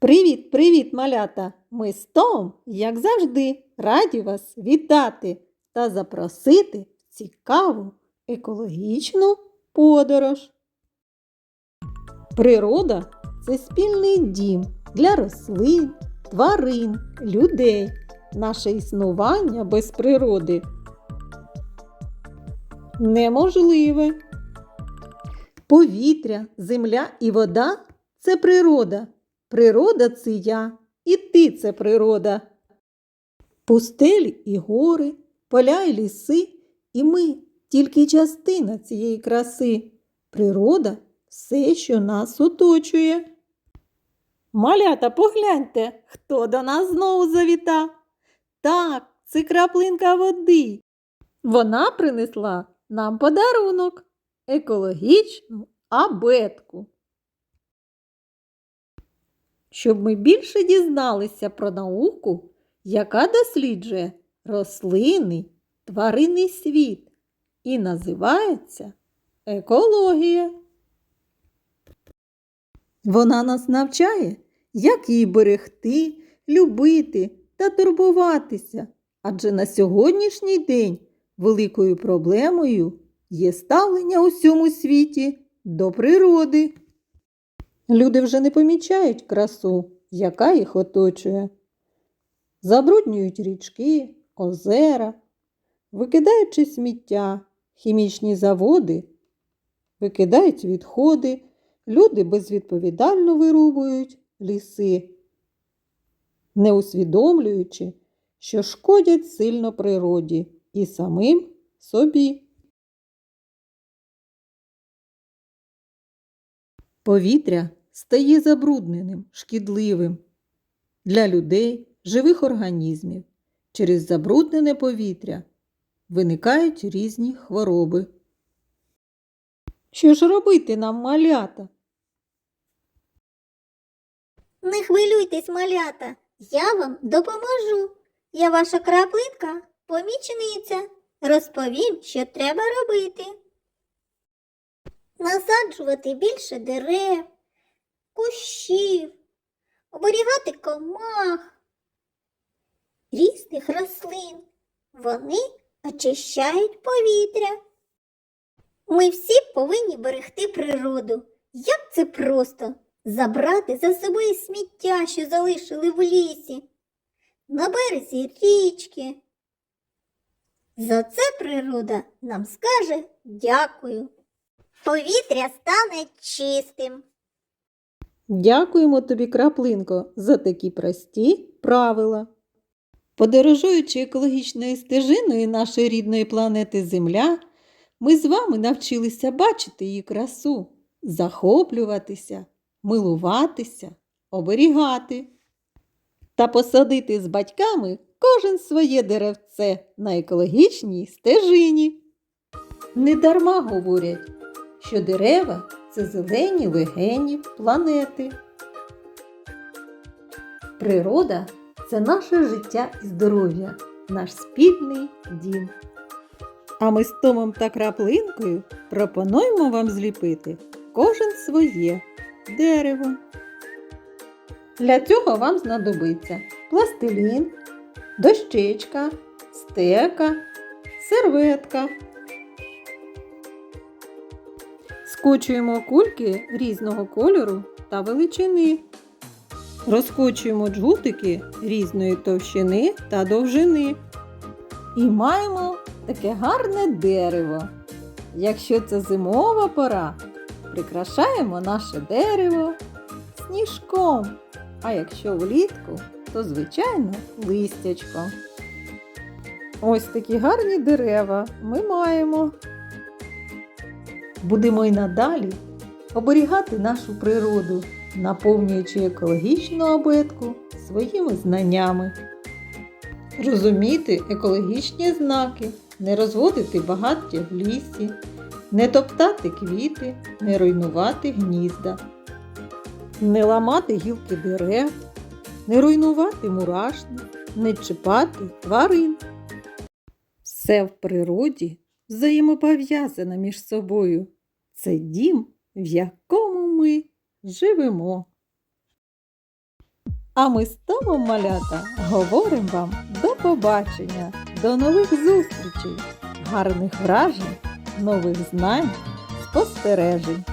Привіт, привіт, малята! Ми з Томом, як завжди, раді вас вітати та запросити в цікаву екологічну подорож. Природа це спільний дім для рослин, тварин, людей. Наше існування без природи неможливе. Повітря, земля і вода це природа. Природа це я, і ти це природа. Пустелі і гори, поля і ліси, і ми тільки частина цієї краси. Природа все, що нас оточує. Малята, погляньте, хто до нас знову завітав. Так, це краплинка води. Вона принесла нам подарунок екологічну абетку. Щоб ми більше дізналися про науку, яка досліджує рослинний тваринний світ і називається екологія. Вона нас навчає, як її берегти, любити та турбуватися, адже на сьогоднішній день великою проблемою є ставлення у всьому світі до природи. Люди вже не помічають красу, яка їх оточує. Забруднюють річки, озера, викидаючи сміття, хімічні заводи, викидають відходи, люди безвідповідально вирубують ліси, не усвідомлюючи, що шкодять сильно природі і самим собі. Повітря стає забрудненим, шкідливим для людей, живих організмів. Через забруднене повітря виникають різні хвороби. Що ж робити нам малята? Не хвилюйтесь, малята, я вам допоможу. Я ваша краплинка, помічниця. Розповім, що треба робити. Насаджувати більше дерев, кущів, оберігати комах, різних рослин. Вони очищають повітря. Ми всі повинні берегти природу. Як це просто забрати за собою сміття, що залишили в лісі, на березі річки. За це природа нам скаже дякую. Повітря стане чистим. Дякуємо тобі, краплинко, за такі прості правила. Подорожуючи екологічною стежиною нашої рідної планети Земля, ми з вами навчилися бачити її красу, захоплюватися, милуватися, оберігати та посадити з батьками кожен своє деревце на екологічній стежині. Недарма говорять, що дерева це зелені легені планети. Природа це наше життя і здоров'я, наш спільний дім. А ми з Томом та краплинкою пропонуємо вам зліпити кожен своє дерево. Для цього вам знадобиться пластилін, дощечка, стека, серветка. Скочуємо кульки різного кольору та величини. Розкочуємо джгутики різної товщини та довжини. І маємо таке гарне дерево. Якщо це зимова пора, прикрашаємо наше дерево сніжком. А якщо влітку, то звичайно листячком. Ось такі гарні дерева ми маємо. Будемо й надалі оберігати нашу природу, наповнюючи екологічну абетку своїми знаннями. Розуміти екологічні знаки, не розводити багаття в лісі, не топтати квіти, не руйнувати гнізда, не ламати гілки дерев, не руйнувати мурашник, не чіпати тварин. Все в природі взаємопов'язано між собою. Це дім, в якому ми живемо. А ми з Томом малята говоримо вам до побачення, до нових зустрічей, гарних вражень, нових знань, спостережень.